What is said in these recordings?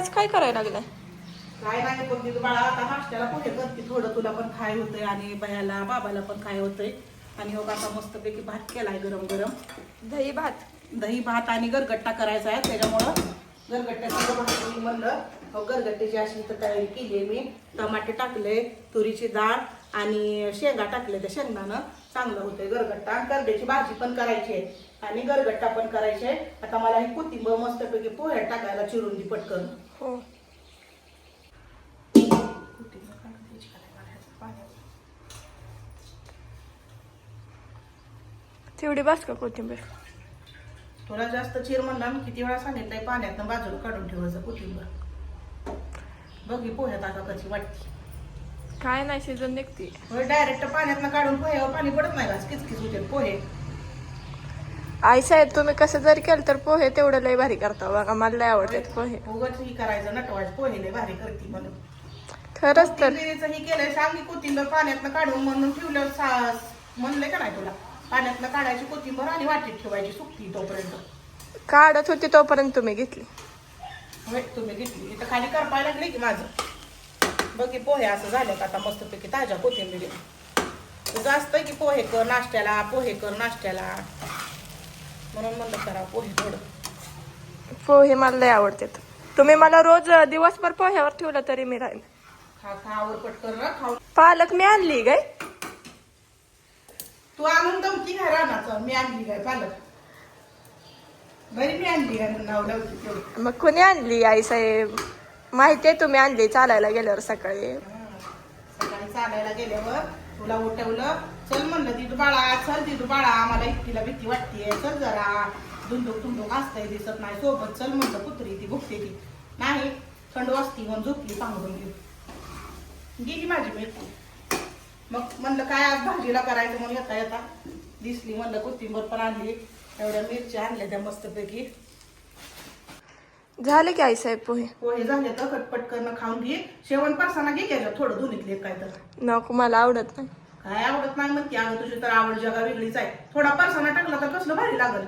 आज काय करायला लागलाय? काय नाही पण तिथं बाळा आता नाश्त्याला पोहे करते थोडं तुला पण खाय होतंय आणि बयाला बाबाला पण खाय होतंय. आणि हो आता मस्तपैकी भात केलाय गरम गरम दही भात. दही भात आणि गरगट्टा करायचा आहे त्याच्यामुळं गरगट्ट्याचं भात मी म्हणलं. हो गरगट्ट्याची अशी इथं तयारी केली आहे मी. टमाटे टाकले तुरीची डाळ आणि शेंगा टाकले त्या शेंगदानं चांगलं होतंय गरगट्टा. आणि करड्याची भाजी पण करायची आहे. आणि गरगट्टा पण करायची आहे. आता मला ही कोथिंबीर मस्तपैकी पोह्यात टाकायला चिरून दी पटकन. हो. पाण्यात? तेवढी बस का कोथिंबीर? थोडा जास्त चिर म्हणला मी किती वेळा सांगितलंय पाण्यातनं बाजूला काढून ठेवायचं कोथिंबीर. बघ ही पोह्यात आता कशी वाटते. काय नाही शिजून निघते डायरेक्ट पाण्यातनं काढून पोह्यावर पाणी पडत नाही किचकिच होते पोहे. आई साहेब तुम्ही कसं जरी केलं तर पोहे तेवढं लय भारी करता बघा मला लय आवडतात पोहे. उगाच ही करायचं नटवायचं पोहे लय भारी करते म्हणून खरंच तर. कोथिंबीरीचं ही केलंय सांगी कोथिंबीर पाण्यातनं काढून म्हणून ठेवलं म्हणलंय का नाही तुला? पाण्यातनं काढायची कोथिंबीर आणि वाटीत ठेवायची सुकती तोपर्यंत. काढत होती तोपर्यंत तुम्ही घेतली. होय तुम्ही घेतली. इथं खाली करपाय लागले की माझं. बघ की पोहे असं झालं का आता मस्तपैकी ताज्या कोथिंबीर. असतं की पोहे कर नाश्त्याला पोहे कर नाश्त्याला. म्हणून म्हणलं करा पोहे थोडं पोहे मला लय आवडतात. तुम्ही मला रोज दिवसभर पोह्यावर ठेवलं तरी मी राहील खा खावर पटकन ना खाऊ. पालक मी आणली गाय तू आणून दमती काय रानाचं? मी आणली काय पालक? बरी मी आणली नाव मग कोणी आणली आई साहेब? माहिती आहे तुम्ही आणली चालायला गेल्यावर सकाळी. सकाळी चालायला गेल्यावर तुला उठवलं चल म्हणलं तिथं बाळा चल तिथं बाळा आम्हाला एकटीला भीती वाटतेय. चल जरा. दुंदूक दुंदूक असतंय दिसत नाही सोबत. चल म्हणलं कुत्री ती भुकते ती. नाही थंड वाजती म्हणून झोपली पांघरून घेऊन गेली माझी मिरची मग म्हणलं काय आज भाजीला करायचं म्हणून येता येता. दिसली म्हणलं कोथिंबीर पण आणली. एवढ्या मिरच्या आणल्या त्या मस्तपैकी. झाले की आई साहेब पोहे? पोहे झाले तर खटपट करणं खाऊन घे. शेवण पासाना घे त्याच्यात थोडं दोन्हीतले काय तर. नको मला आवडत नाही. काय आवडत नाही म्हणते. अगं तुझी तर आवड जगा वेगळीच आहे. थोडा परसाना टाकला तर कसलं भारी लागल.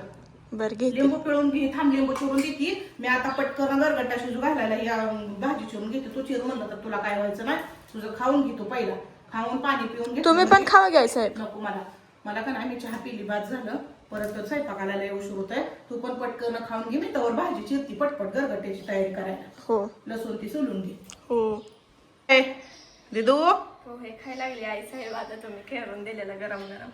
बरं घेते. लिंबू पिळून घे थांब लिंबू चिरून देते मी आता पटकन गरगट्टा शिजू घालायला या भाजी चिरून घेते. तू चिरून म्हणलं तर तुला काय व्हायचं नाही. तुझं खाऊन घे तू पहिला. खाऊन पाणी पिऊन घे. तुम्ही पण खावा घ्याय साहेब. नको मला. मला का नाही मी चहा पिली बाद झालं. परत स्वयंपाकाला लय उशीर होत आहे तू पण पटकन खाऊन घे मी तवर भाजी चिरती. पटपट गरगट्ट्याची तयारी करायला हो. लसूण ती सोलून घे. हो. ए दिदू? पोहे खायला लागली आई साहेब आता तुम्ही खेळून दिलेला गरम गरम.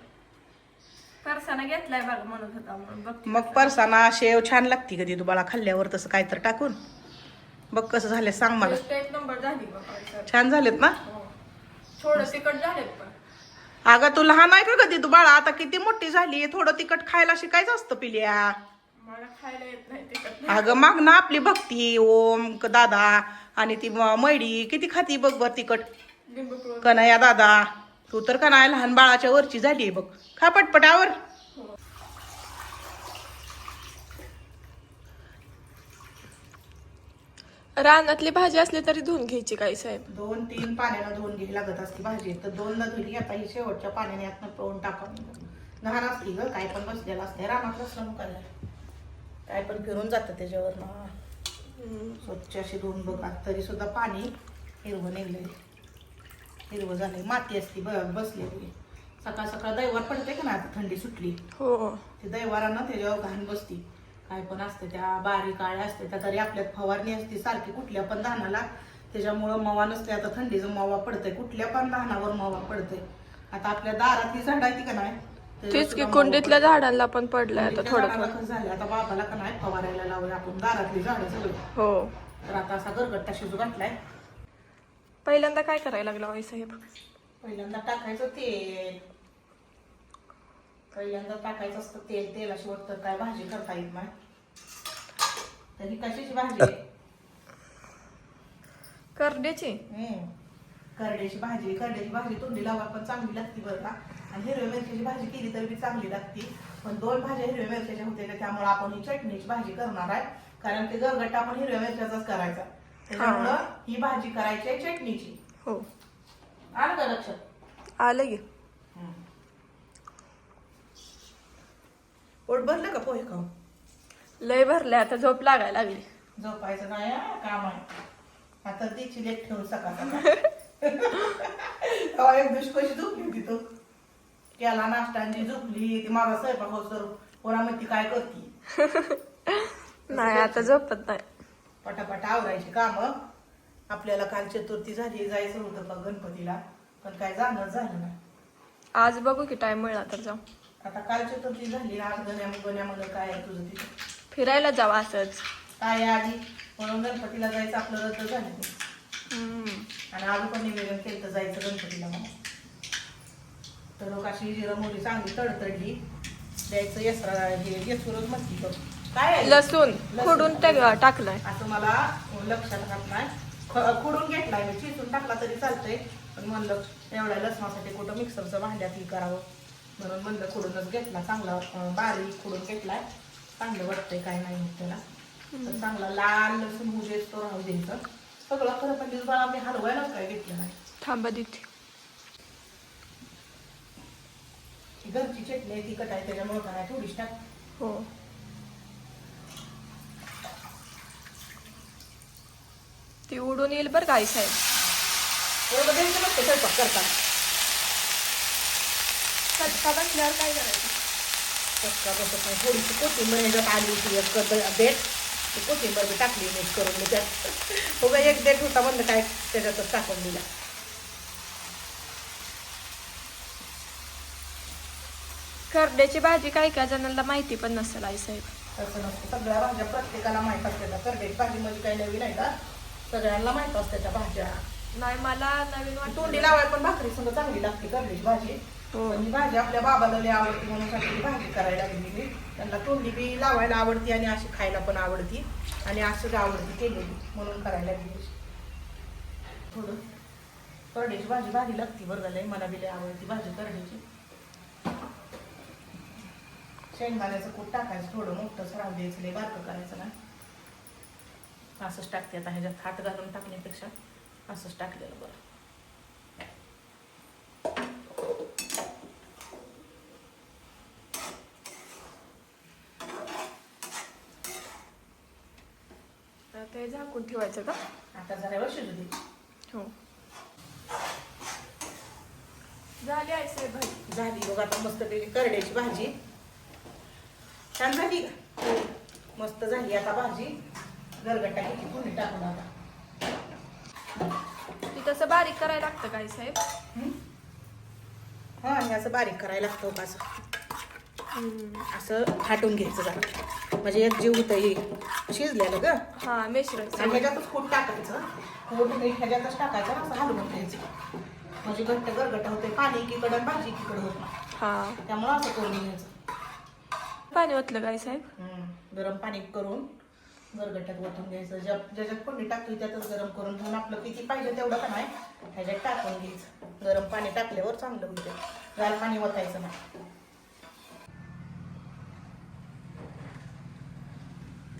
परसाना घेतलाय बघ म्हणत होता म्हणून बघ मग परसाना शेव छान लागती कधी तू बाळा खाल्ल्यावर तसं काय तर टाकून. बघ कसं झालं सांग मला. एक नंबर झाली बघ आई साहेब. छान झालेत ना? हो. थोडं तिखट झालेत पण. अगं तू लहान आहे का कधी? तू बाळा आता किती मोठी झाली थोडं तिखट खायला शिकायचं असतं पिल्या. मला खायला येत नाही तिखट. अगं माग ना आपली भक्ती ओम क- दादा आणि ती म- मैडी किती खाती बघ बर तिखट. कनया दादा तू तर का नाही लहान बाळाच्या वरची झाली बघ. खा पटपटावर. रानातली भाजी असली तरी धुवून घ्यायची काही साहेब? दोन तीन पाण्यानं धुवून घ्यावी लागत असते भाजी. तर दोन न धुली आता ही शेवटच्या पाण्याने यातनं पिळून टाकून घाण असती ग काय पण बसलेलं असते रानातलं श्रम करायला काय? पण फिरून जातं त्याच्यावर ना स्वच्छ अशी धुवून बघ. आता तरी सुद्धा पाणी हिरवं निघलंय. हिरवं झालंय माती असती ब बसलेली सकाळ सकाळ दैवार पडते का ना आता थंडी सुटली? हो. ते दैवारानं त्याच्यावर घाण बसती. काय पण असते त्या बारीक काळ्या असते त्या तरी आपल्यात फवारणी असते सारखी कुठल्या पण धानाला. त्याच्यामुळं मवा नसते आता थंडीचं मवा पडतंय. कुठल्या पण धानावर मवा पडतंय. आता आपल्या दारातली झाड आहे ती का नाही? तेच की कुंडीतल्या झाडांना पण पडलंय आता थोडं झालं आता बाबाला का नाही फवारायला लावूया आपण दारातली झाडं सगळी. हो. तर आता असा गरगट्टा शिजू घातलाय. पहिल्यांदा काय करायला लागला आई साहेब? पहिल्यांदा टाकायचं तेल. पहिल्यांदा टाकायचं असतं तेल तेलाशिवाय तर काय भाजी करता येत नाही. तरी कशाची भाजी? आहे करड्याची हम्म. करड्याची भाजी. करड्याची भाजी तोंडी लावा पण चांगली लागते बरं का. आणि हिरव्या मिरच्याची भाजी केली तर बी चांगली लागते. पण दोन भाज्या हिरव्या मिरच्याच्या होत्या त्यामुळे आपण ही चटणीची भाजी करणार आहे. कारण ते गरगट्टा आपण हिरव्या मिरच्याचाच करायचा. त्याच्यामुळं ही. भाजी करायची आहे चटणीची. हो. आलं का लक्षात? आलं की. पोट भरलं का पोहे खाऊन? लय भरलंय आता झोप लागायला लागली. झोपायचं नाही हा, काम आहे. आता तिची लेट ठेवून सकाळ एक दिवशी कशी झोपली होती तो? केला नाश्ता आणि ती झोपली. ती माझा स्वयंपाक होत पोरा म्हणती काय करती? नाही आता झोपत नाही. पटापट आवरायची काम. आपल्याला काल चतुर्थी झाली जायचं होतं का गणपतीला पण काय जाणं झालं नाही. आज बघू की टाइम मिळाला तर जाऊ. आता काल चतुर्थी झाली आज गण्या गण्यामध्ये काय आहे तुझं तिथे? फिरायला जाऊ असंच. काय आहे आधी? म्हणून गणपतीला जायचं आपलं रद्द झालं. ते. हम्म. आणि आज पण निवेदन केलं तर जायचं गणपतीला म्हणून. तर लोक अशी जिरं चांगली तडतडली. द्यायचं यसरा हे येसूरच म्हणती बघ. काय? लसूण खोडून ते टाकलंय. असं मला लक्षात राहत नाही. खुडून घेतलाय मी. चिसून टाकला तरी चालतंय. पण म्हणलं एवढ्या लसणासाठी कुठं मिक्सरचं भांड्यात हे करावं? म्हणून म्हणलं खुडूनच घेतला. चांगला बारीक खुडून घेतलाय. चांगलं वाटतंय काय नाही त्याला. तर चांगला लाल लसूण मुजेच तो राहू द्यायचं सगळं खरं पण दिवस बाळा मी हलवायला काय घेतलं नाही. थांबा देते घरची चटणी तिखट आहे त्याच्यामुळे काय थोडीच टाक. हो. ती उडून येईल बरं काय साहेब? एवढं द्यायचं नसतं स्वयंपाक करताना चटका बसल्यावर काय करायचं? चटका बसत नाही. थोडीशी कोथिंबीर ह्याच्यात आली होती एक ती कोथिंबीर टाकली मीठ करून मी त्यात. एक देठ होता म्हणलं काय त्याच्यातच टाकून दिला. करड्याची भाजी काय काय जणांना माहिती पण नसेल आई साहेब. तसं नसतं. सगळ्या भाज्या प्रत्येकाला माहीत असतात. करड्याची भाजी म्हणजे काही नवीन आहे का? सगळ्यांना माहीत असते त्या भाज्या. नाही मला नवीन तोंडी लावाय पण भाकरी संग चांगली लागते करड्याची भाजी? हो. ही भाजी आपल्या बाबाला लय आवडते म्हणून ही भाजी करायला लागली मी. त्यांना तोंडी बी लावायला आवडती आणि अशी खायला पण आवडती. आणि असं आवडती केलेली म्हणून करायला लागली. थोडं करड्याची भाजी भारी लागते बरं लय मला बी लय आवडती भाजी करड्याची शेंगदाण्याचं कूट टाकायचं थोडं मोठं सराव द्यायचं लय बारकं करायचं ना. असंच टाकते. आता ह्याच्यात हात घालून टाकण्यापेक्षा असंच टाकलेलं बरं. ते झाकून ठेवायचं का? आता जरा वर्ष दे हो. झाली साहेब भाजी. झाली. बघ आता मस्त करड्याची भाजी. छान झाली का? मस्त झाली आता भाजी. गरगट्टा किती कोणी टाकून आता. ती तसं बारीक करायला लागतं काय साहेब? हं? हा हे असं बारीक करायला लागतं का असं? असं फाटून घ्यायचं जरा. म्हणजे एक जीव होतं हे शिजलेलं ग. हा मिश्रण आणि ह्याच्यातच कूट टाकायचं. कूट मीठ ह्याच्यातच टाकायचं आणि असं हलवून घ्यायचं. म्हणजे घट्ट गरगट होते पाणी एकीकडं आणि भाजी एकीकडं होत नाही हा. त्यामुळं असं करून घ्यायचं. पाणी ओतलं काय साहेब? हम्म. गरम पाणी करून गरगट्यात ओतून घ्यायचं. ज्या ज्याच्यात फोडणी टाकली त्यातच गरम करून घेऊन आपलं किती पाहिजे तेवढं का नाही ह्याच्यात टाकून घ्यायचं. गरम पाणी टाकल्यावर चांगलं होते गार पाणी ओतायचं नाही.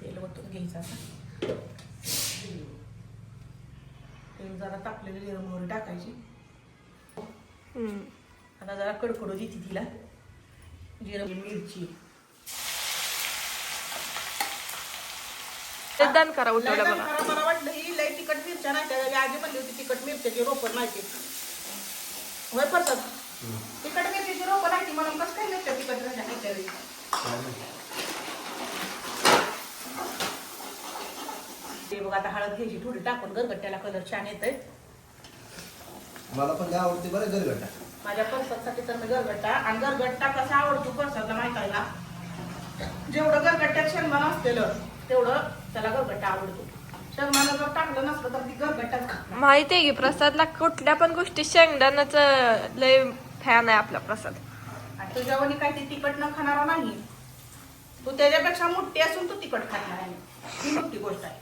तेल ओतून घ्यायचं आता. तेल जरा टाकलेली जिरं मोहरी टाकायची. आता जरा कडकडू देते तिला. जिरं मिरची. दान करा उठवलं खरं मला वाटलं ही लय तिखट मिरच्या नाही त्या आजी म्हणली होती तिखट मिरच्याची रोपं नाही ते होय परसत तिखट मिरच्याची रोपं नाही ती म्हणून कसं काय मिरच्या तिखट राहिल्या? ते बघ आता हळद घ्यायची थोडी टाकून गरगट्ट्याला कलर छान येतंय. मला पण लय आवडते बरं गरगटा माझ्या परसासाठी तर मी गरगट्टा आणि गरगट्टा कसा आवडतो परसातला माहितायला जेवढं गरगट्ट्यात शेंगदाणा असलेलं तेवढं त्याला गरगट्टा आवडतो. शेंगदाणा जर टाकलं नसलं तर ती गरगट्टाच खात. नाही. माहिती आहे की प्रसादला कुठल्या पण गोष्टी शेंगदाण्याचं लय फॅन आहे आपला प्रसाद. आणि तुझ्यावनी काय ती तिखट न खाणारा नाही तू त्याच्यापेक्षा मोठी असून तू तिखट खात नाही ही मोठी गोष्ट आहे.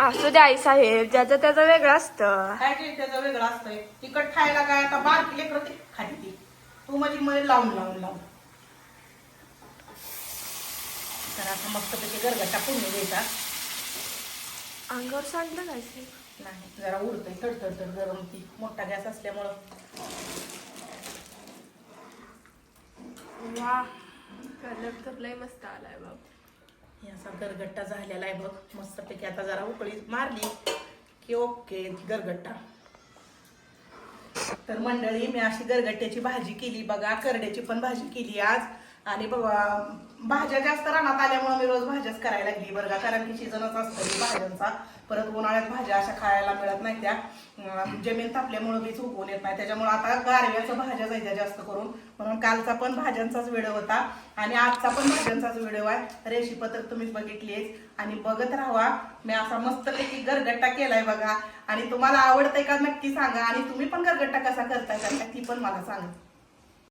असू द्या आई साहेब ज्याचं त्याचं वेगळं असतं. काय ते त्याचं वेगळं असतंय? तिखट खायला काय आता बारकी लेकरं ती खाती. ती तू माझी मध्ये लावून लावून लावून. तर आता मस्तपैकी गरगट्टा पुण्य द्यायचा. अंगावर सांडलं नाही जरा उडतंय तडतड तड गरम ती. मोठा गॅस असल्यामुळं. वा कलर तर लय मस्त आलाय बाबा हे असा गरगट्टा झालेला आहे बघ. मस्तपैकी आता जरा उकळी मारली की ओके गरगट्टा. तर मंडळी मी अशी गरगट्ट्याची भाजी केली. बघा करड्याची पण भाजी केली आज. आणि भाज्या जास्त रानात आल्यामुळे मी रोज भाज्याच करायला लागली. बरं का? कारण की सीझनच असतं भाज्यांचा. परत उन्हाळ्यात भाज्या अशा खायला मिळत नाही त्या. जमीन तापल्यामुळे बीच उगवून येत नाही. त्याच्यामुळे आता गारव्याचं भाज्या जायच्या जास्त करून. म्हणून कालचा पण भाज्यांचाच व्हिडिओ होता आणि आजचा पण भाज्यांचाच व्हिडिओ आहे. रेसिपी तर तुम्हीच बघितलीच. आणि बघत राहा मी असा मस्तपैकी गरगट्टा केलाय बघा. आणि तुम्हाला आवडतंय का नक्की सांगा. आणि तुम्ही पण गरगट्टा कसा करताय? का ती पण मला सांगा.